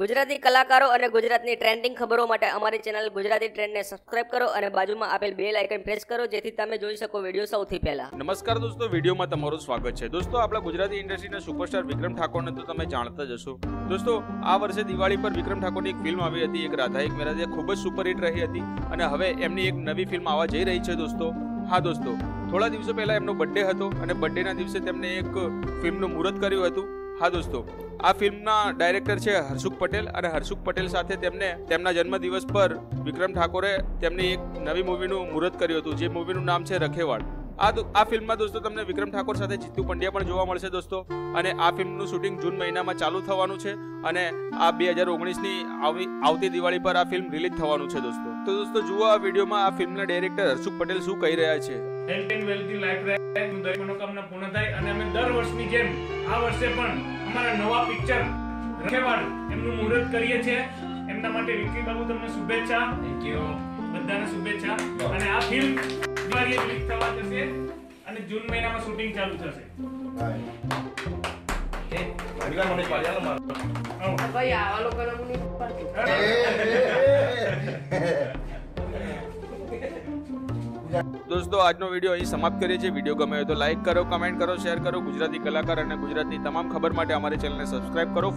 ગુજરાતી કલાકારો અને ગુજરાતની ટ્રેન્ડિંગ ખબરો માટે અમારી ચેનલ ગુજરાતી ટ્રેન્ડને સબસ્ક્રાઇબ કરો અને બાજુમાં આપેલ બેલ આઇકન પ્રેસ કરો, જેથી તમે જોઈ શકો વીડિયો સૌથી પહેલા. નમસ્કાર દોસ્તો, વિડીયોમાં તમારું સ્વાગત છે. દોસ્તો, આપણા ગુજરાતી ઇન્ડસ્ટ્રીના સુપરસ્ટાર વિક્રમ ઠાકોરને તો તમે જાણતા જ હશો. દોસ્તો, આ વર્ષે દિવાળી પર વિક્રમ ઠાકોરની એક ફિલ્મ આવી હતી, એક રાધા એક મેરા જે ખૂબ જ સુપરહિટ રહી હતી અને હવે એમની એક નવી ફિલ્મ આવવા જઈ રહી છે દોસ્તો. હા દોસ્તો, થોડા દિવસો પહેલા એમનો બર્થડે હતો અને બર્થડેના દિવસે તેમને એક ફિલ્મનું મુહૂર્ત કર્યું હતું. હા દોસ્તો, આ ફિલ્મના ડાયરેક્ટર છે હર્ષુક પટેલ અને હર્ષુક પટેલ સાથે તેમને તેમના જન્મદિવસ પર વિક્રમ ઠાકોરે તેમની એક નવી મૂવીનું મુહૂર્ત કર્યું હતું, જે મૂવીનું નામ છે રખેવાડ આ આ ફિલ્મમાં દોસ્તો તમને વિક્રમ ઠાકોર સાથે જીતુ પંડ્યા પણ જોવા મળશે દોસ્તો, અને આ ફિલ્મનું શૂટિંગ જૂન મહિનામાં ચાલુ થવાનું છે, અને આ બે હજાર ઓગણીસની આવતી દિવાળી પર આ ફિલ્મ રિલીઝ થવાનું છે દોસ્તો. તો દોસ્તો જુઓ આ વિડીયોમાં આ ફિલ્મના ડાયરેક્ટર હર્ષુક પટેલ શું કહી રહ્યા છે. હેલ્થ એન્ડ વેલ્થની લાઈફ એમનું દરેક મનોકામના પૂર્ણ થાય અને અમે દર વર્ષની જેમ આ વર્ષે પણ અમારા નવા પિક્ચર રખેવાડ એમનું મુહૂર્ત કરીએ છીએ. એમના માટે વિકી બાબુ તમને શુભેચ્છા. થેન્ક યુ બધાને શુભેચ્છા. અને આ ફિલ્મ દિવાળીએ રિલીઝ થવા જશે અને જૂન મહિનામાં શૂટિંગ ચાલુ થશે. હઉ. ભાઈ આવા લોકોને દોસ્તો, આજનો વીડિયો અહીં સમાપ્ત કરીએ છીએ. વીડિયો ગમે તો લાઈક કરો, કમેન્ટ કરો, શેર કરો. ગુજરાતી કલાકાર અને ગુજરાતની તમામ ખબર માટે અમારી ચેનલને સબસ્ક્રાઇબ કરો.